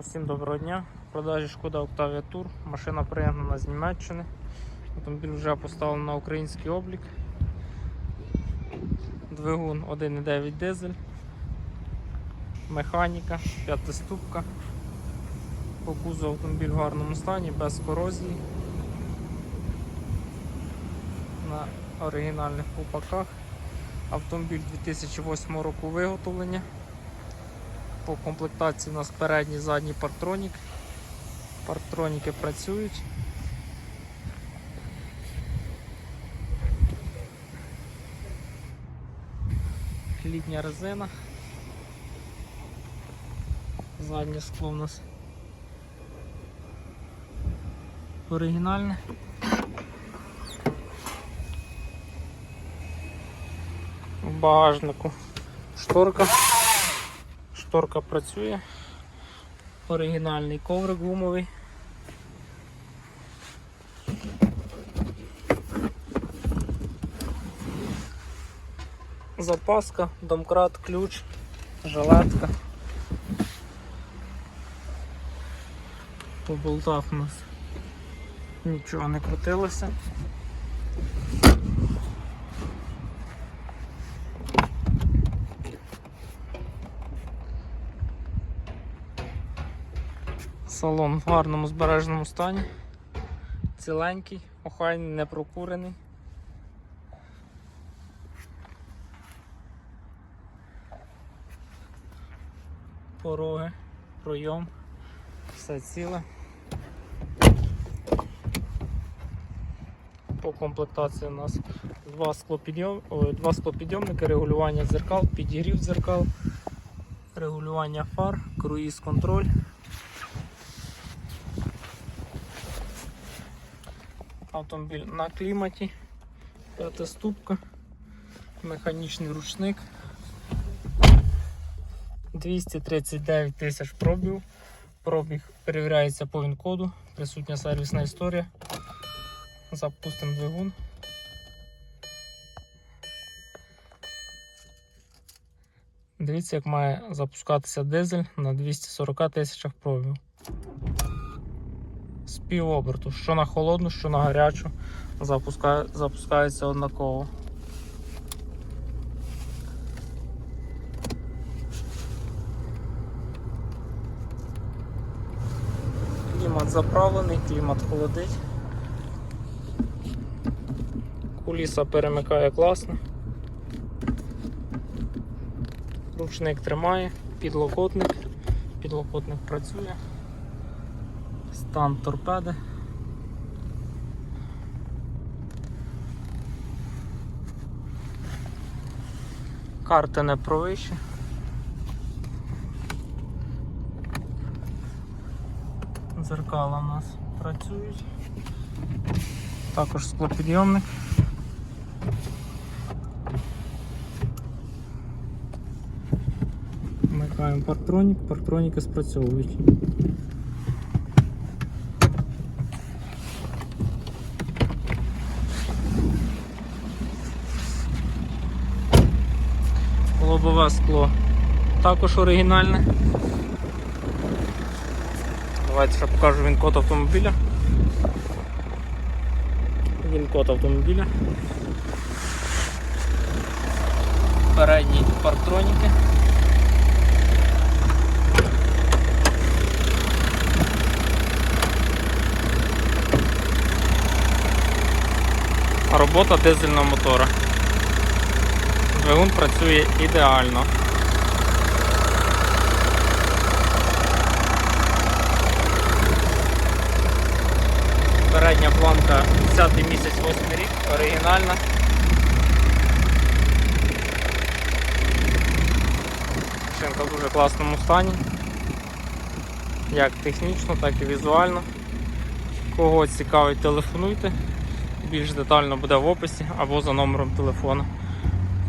Усім доброго дня. В продажі Шкода Octavia Tour. Машина пригнана з Німеччини. Автомобіль вже поставлений на український облік. Двигун 1,9 дизель. Механіка, п'ятиступка. По кузову автомобіль в гарному стані, без корозії. На оригінальних купаках. Автомобіль 2008 року виготовлення. По комплектації у нас передній задній парктронік. Парктроніки працюють. Літня резина. Заднє скло у нас оригінальне. В багажнику шторка. Шторка працює. Оригінальний коврик гумовий. Запаска, домкрат, ключ, жилетка. По болтах у нас нічого не крутилося. Салон в гарному збереженому стані. Ціленький, охайний, не прокурений. Пороги, пройом, все ціле. По комплектації у нас два склопідйом, ой, два склопідйомники, регулювання дзеркал, підігрів дзеркал, регулювання фар, круїз контроль. Автомобіль на кліматі, п'ятиступка, механічний ручник. 239 тисяч пробів. Пробіг перевіряється по ВІН-коду, присутня сервісна історія. Запустимо двигун. Дивіться, як має запускатися дизель на 240 тисячах пробів. З півоберту, що на холодну, що на гарячу, запускає, запускається однаково. Клімат заправлений, клімат холодить. Куліса перемикає класно. Ручник тримає, підлокотник, підлокотник працює. Стан торпеди. Карти не провищі. Дзеркала у нас працюють. Також склопідйомник. Вмикаємо парктронік, парктроніки спрацьовують. Лобове скло також оригінальне. Давайте ще покажу він код автомобіля. Він код автомобіля. Передні парктроніки. Робота дизельного мотора. Двигун працює ідеально. Передня планка 10 місяць 8 рік, оригінальна. Шинка в дуже класному стані. Як технічно, так і візуально. Кого цікавить, телефонуйте. Більш детально буде в описі або за номером телефону.